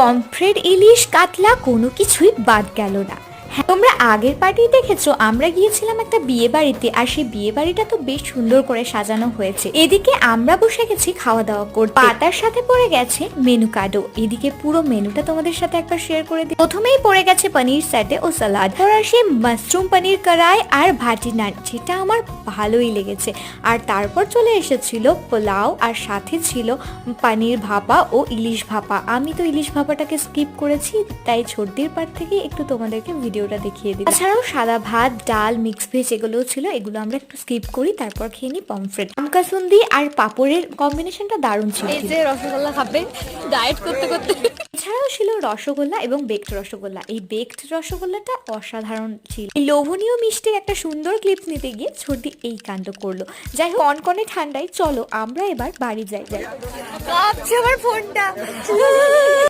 Pomfret ইলিশ কাতলা কোনো কিছুই বাদ গেল না। হ্যাঁ তোমরা আগের পার্টি দেখেছ, আমরা গিয়েছিলাম একটা বিয়ে বাড়িতে, আর সেই বিয়ে বাড়িটা তো বেশ সুন্দর করে সাজানো হয়েছে। এদিকে আমরা বসে গেছি খাওয়া দাওয়া করতে। পাতার সাথে পড়ে গেছে মেনু কার্ডও। এদিকে পুরো মেনুটা তোমাদের সাথে একবার শেয়ার করে দিই। প্রথমেই পড়ে গেছে পনির স্যাটে ও সালাদ। আর আসে মাশরুম পনির কড়াই আর ভাটি নান, যেটা আমার ভালোই লেগেছে। আর তারপর চলে এসেছিল পোলাও, আর সাথে ছিল পানির ভাপা ও ইলিশ ভাপা। আমি তো ইলিশ ভাপাটাকে স্কিপ করেছি, তাই ছোটদের পার্ট থেকে একটু তোমাদেরকে ভিডিওটা দেখিয়ে দিই তাছাড়াও সাদা ভাত ডাল মিক্স ভেজ এগুলোও ছিল এগুলো আমরা একটু স্কিপ করি তারপর খেয়ে নিই পমফ্রেট আমকাসুন্দি আর পাপড়ের কম্বিনেশনটা দারুণ ছিল। এই যে রসগোল্লা খাবে ডায়েট করতে করতে। এছাড়াও ছিল রসগোল্লা এবং বেকড রসগোল্লা। এই বেকড রসগোল্লাটা অসাধারণ ছিল। এই লোভনীয় মিষ্টির একটা সুন্দর ক্লিপ নিতে গিয়ে ছোটি এই কাণ্ড করল। যাই হোক কনকনে ঠান্ডায় চলো আমরা এবার বাড়ি যাই। যাই কাঁপছে আমার ফোনটা